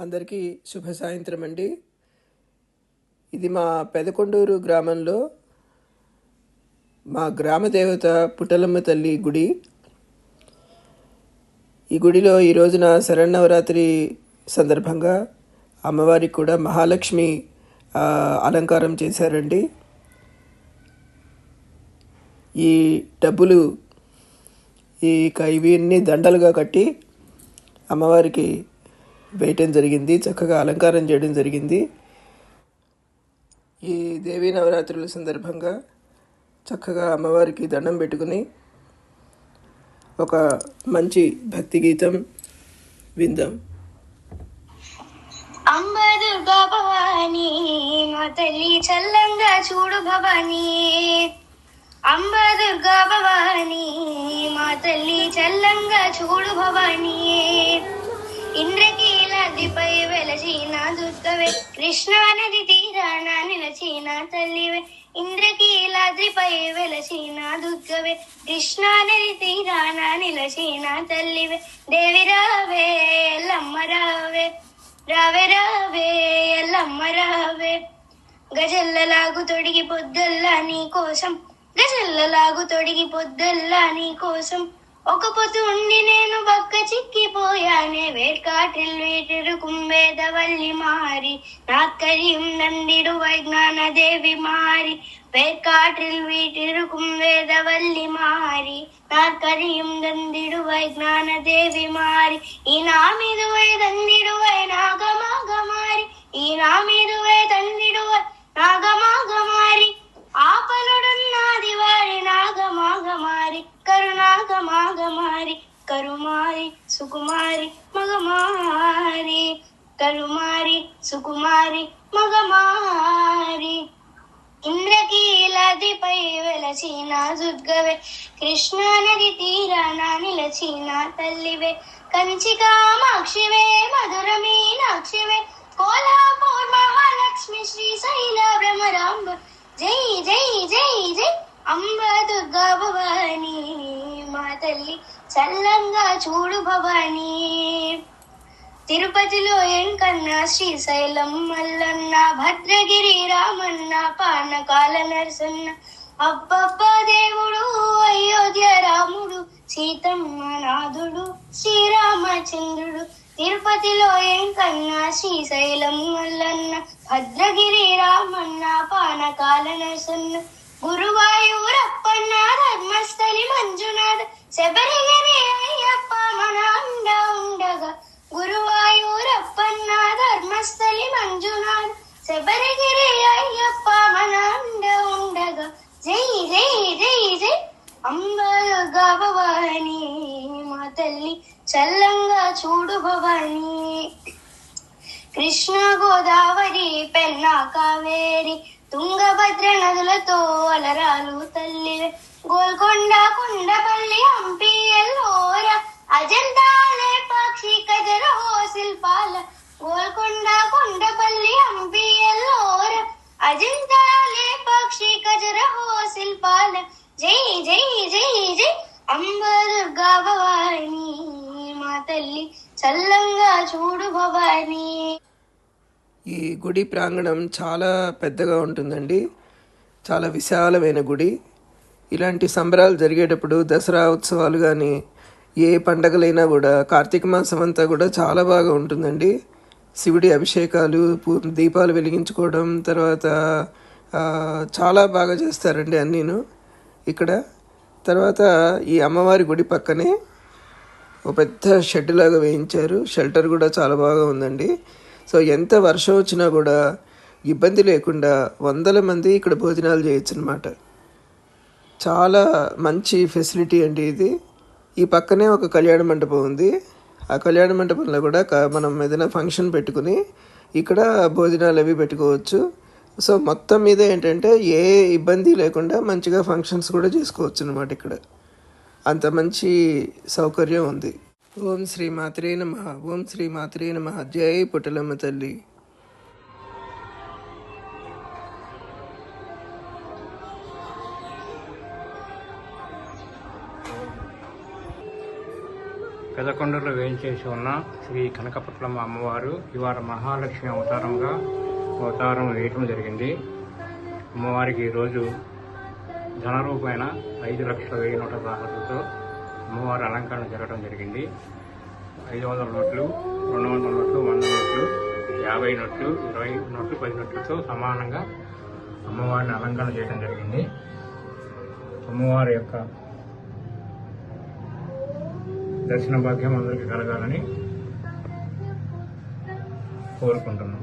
అందరికీ శుభ సాయంత్రం అండి. ఇది మా పెదకొండూరు గ్రామంలో మా గ్రామ దేవత పుట్టలమ్మ తల్లి గుడి. ఈ గుడిలో ఈ రోజున శరణవరాత్రి సందర్భంగా అమ్మవారికి కూడా మహాలక్ష్మి అలంకారం చేశారండి. ఈ డబ్బులు ఈ క- ఇవన్నీ దండలుగా కట్టి అమ్మవారికి వేయటం జరిగింది చక్కగా అలంకారం చేయడం జరిగింది. ఈ దేవీ నవరాత్రుల సందర్భంగా చక్కగా అమ్మవారికి దండం పెట్టుకుని ఒక మంచి భక్తి గీతం విందాం. అంబ దుర్గా భవాని మా తల్లి చల్లంగా చూడు భవాని. అంబ దుర్గా భవాని మా తల్లి చల్లంగా చూడు భవాని. నదిపై వెలసిన దుర్గవే. కృష్ణానది తీరాన నిలచిన తల్లివే. ఇంద్రకీలాద్రిపై వెలసిన దుర్గవే. కృష్ణానది తీరాన నిలచిన తల్లివే. దేవి రావే ఎల్లమ్మ రావే. రావే రావే ఎల్లమ్మ రావే. గజల్లలాగు తొడిగి పొద్దల్లా నీ కోసం. గజల్లలాగు తొడిగి పొద్దల్లా నీ కోసం. ఒక పొద్దు ఉండి నేను బక్క చిక్కిపోయానే వేర్కాటిల్ వీటిరు కుంభేదవల్లి మారి నాక్కరియం నందిడు వైజ్ఞాన దేవి మారి వేర్కాటిల్ వీటిరు కుంభేదవల్లి మారి నాక్కరియం నందిడు వైజ్ఞాన దేవి మారి కరుమారి సుకుమారి మగమారి కరుమారి సుకుమారి మగమారి ఇంద్రకీలాదిపై వెలసిన దుర్గవే కృష్ణా నది తీరాన నిలచిన తల్లివే కంచి కామాక్షివే మధుర మీనాక్షివే కోల్హాపూర్ మహాలక్ష్మి శ్రీశైల భ్రమరాంబ జై జై జై జై అంబ దుర్గా భవాని మా తల్లి చల్లంగా చూడు భవాని. తిరుపతిలో ఎంకన్నా శ్రీశైలం మల్లన్న భద్రగిరి రామన్న పానకాల నరసన్న అబ్బబ్బ దేవుడు అయోధ్య రాముడు సీతమ్మ నాథుడు శ్రీరామచంద్రుడు. తిరుపతిలో ఎంకన్నా శ్రీశైలం మల్లన్న భద్రగిరి రామన్న పానకాల నరసన్న గురువాయూరప్పన్న ధర్మస్థలి మంజునాథ శబరిగిరి అయ్యప్ప మన అండ ఉండగా గురువాయూరప్పన్న ధర్మస్థలి మంజునాథ్ శబరిగిరి అయ్యప్ప మన అండ ఉండగా జై జై జై జై అంబగా భవాని మా తల్లి చల్లంగా చూడు భవాని కృష్ణ గోదావరి పెన్నా కావేరి తుంగభద్ర నదులతో అలరాలు తల్లి. గోల్కొండ కొండపల్లి హంపి ఎల్లోర. అజంతాలే పక్షి కజరహో శిల్పాల గోల్కొండ కొండపల్లి హంపి ఎల్లోర. అజంతాలే పక్షి కజరహో శిల్పాల జై జై జై జై. అంబ దుర్గా భవాని మా తల్లి. చల్లంగా చూడు భవాని. ఈ గుడి ప్రాంగణం చాలా పెద్దగా ఉంటుందండి. చాలా విశాలమైన గుడి. ఇలాంటి సంబరాలు జరిగేటప్పుడు దసరా ఉత్సవాలు కానీ ఏ పండగలైనా కూడా కార్తీక మాసం అంతా కూడా చాలా బాగా ఉంటుందండి. శివుడి అభిషేకాలు పూ- దీపాలు వెలిగించుకోవడం తర్వాత చాలా బాగా చేస్తారండి అన్నీను ఇక్కడ. తర్వాత ఈ అమ్మవారి గుడి పక్కనే ఒక పెద్ద షెడ్ లాగా వేయించారు. షెల్టర్ కూడా చాలా బాగా ఉందండి. సో ఎంత వర్షం వచ్చినా కూడా ఇబ్బంది లేకుండా వందల మంది ఇక్కడ భోజనాలు చేయొచ్చు అనమాట చాలా మంచి ఫెసిలిటీ అండి ఇది. ఈ పక్కనే ఒక కళ్యాణ మండపం ఉంది. ఆ కళ్యాణ మండపంలో కూడా మనం ఏదైనా ఫంక్షన్ పెట్టుకుని ఇక్కడ భోజనాలు అవి పెట్టుకోవచ్చు. సో మొత్తం మీద ఏంటంటే ఏ ఇబ్బంది లేకుండా మంచిగా ఫంక్షన్స్ కూడా చేసుకోవచ్చు అనమాట ఇక్కడ. అంత మంచి సౌకర్యం ఉంది. ఓం శ్రీ మాత్రే నమ ఓం శ్రీ మాత్రే నమ జై పుటలమ్మ తల్లి. పెదకొండలో వేయించేసి ఉన్న శ్రీ కనకపట్లమ్మ అమ్మవారు ఇవాళ మహాలక్ష్మి అవతారంగా అవతారం వేయటం జరిగింది. అమ్మవారికి ఈరోజు ధన రూపాయన ఐదు లక్షల వెయ్యి నూట పదహారులతో అమ్మవారి అలంకరణ జరగడం జరిగింది. ఐదు వందల నోట్లు రెండు వందల నోట్లు వంద నోట్లు యాభై నోట్లు ఇరవై నోట్లు పది నోట్లతో సమానంగా అమ్మవారిని అలంకరణ చేయడం జరిగింది. అమ్మవారి యొక్క దర్శన భాగ్యం అందరికీ కలగాలని కోరుకుంటున్నాం.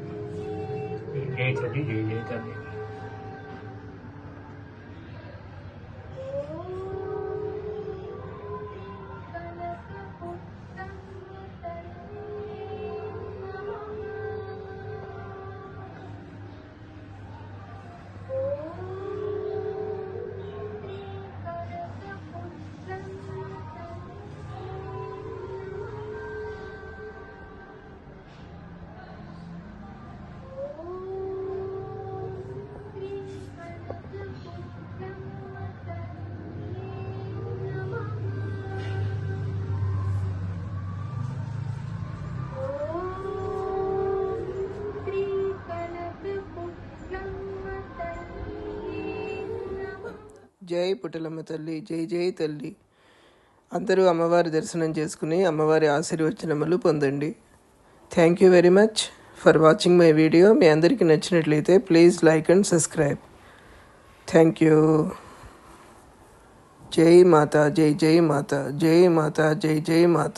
జై తల్లి జై జై తల్లి. జై పుట్టలమ్మ తల్లి జై జై తల్లి. అందరూ అమ్మవారి దర్శనం చేసుకుని అమ్మవారి ఆశీర్వచనములు పొందండి. Thank you very much for watching my video మీ అందరికీ నచ్చినట్లయితే please like and subscribe thank you జై మాత జై జై మాత జై మాత జై జై మాత.